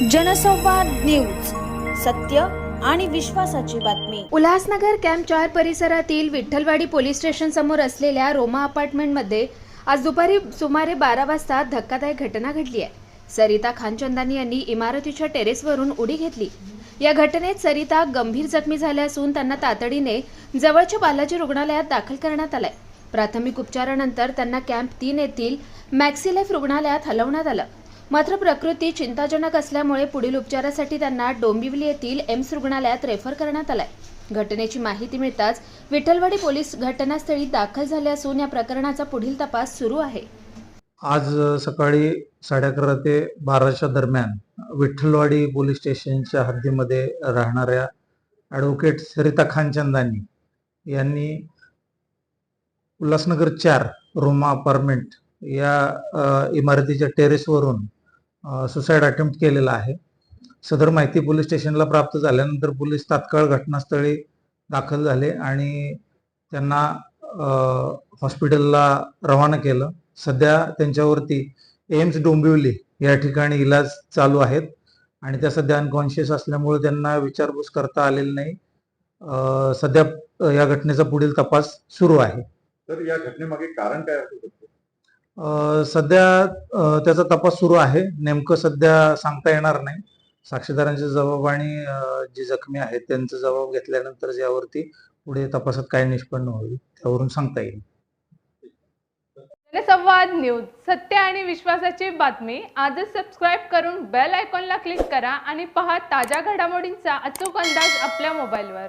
जनसंवाद न्यूज सत्य आणि विश्वासाची बातमी. उल्हासनगर कॅम्प चार परिसरातील विठ्ठलवाडी पोलीस स्टेशन समोर असलेल्या रोमा अपार्टमेंटमध्ये आज दुपारी सुमारे बारा वाजता धक्कादायक घटना घडली आहे. सरिता खानचंदानी यांनी इमारतीच्या टेरेसवरून उडी घेतली. या घटनेत सरिता गंभीर जखमी झाल्या असून त्यांना तातडीने जवळच्या बालाजी रुग्णालयात दाखल करण्यात आलंय. प्राथमिक उपचारानंतर त्यांना कॅम्प तीन येथील मॅक्सिलाईफ रुग्णालयात हलवण्यात आलं. मात्र प्रकृती चिंताजनक असल्यामुळे पुढील उपचारासाठी त्यांना डोंबिवली येथील एम्स रुग्णालयात रेफर करण्यात आलंय. घटनेची माहिती मिळताच विठ्ठलवाडी पोलीस घटनास्थळी दाखल झाले असून या प्रकरणाचा पुढील तपास सुरू आहे. आज सकाळी साडे अकरा ते बाराच्या दरम्यान विठ्ठलवाडी पोलीस स्टेशनच्या हद्दीमध्ये राहणाऱ्या ॲडव्होकेट सरिता खानचंदानी यांनी उल्हासनगर चार रोमा अपार्टमेंट या इमारतीच्या टेरेसवरून सुसाईड अटेम्प्ट केलेला आहे. सदर माहिती पोलीस स्टेशनला प्राप्त झाल्यानंतर पोलीस तात्काळ घटनास्थळी दाखल झाले आणि त्यांना हॉस्पिटलला रवाना केलं. सध्या त्यांच्यावरती एम्स डोंबिवली या ठिकाणी इलाज चालू आहेत आणि त्या सध्या अनकॉन्शियस असल्यामुळे त्यांना विचारपूस करता आलेली नाही. सध्या या घटनेचा पुढील तपास सुरू आहे. तर या घटनेमागे कारण काय असू शकतं सध्या त्याचा तपास सुरू आहे. नेमकं सध्या सांगता येणार नाही. साक्षीदारांचे जबाब आणि जी जे जखमी आहेत त्यांचा जबाब घेतल्यानंतर यावरती पुढे तपासात काय निष्पन्न होईल त्यावरून सांगता येईल. जनसंवाद न्यूज सत्य आणि विश्वासाची बातमी. आजच सबस्क्राईब करून बेल आयकॉनला क्लिक करा आणि पहा ताज्या घडामोडींचा अचूक अंदाज आपल्या मोबाईलवर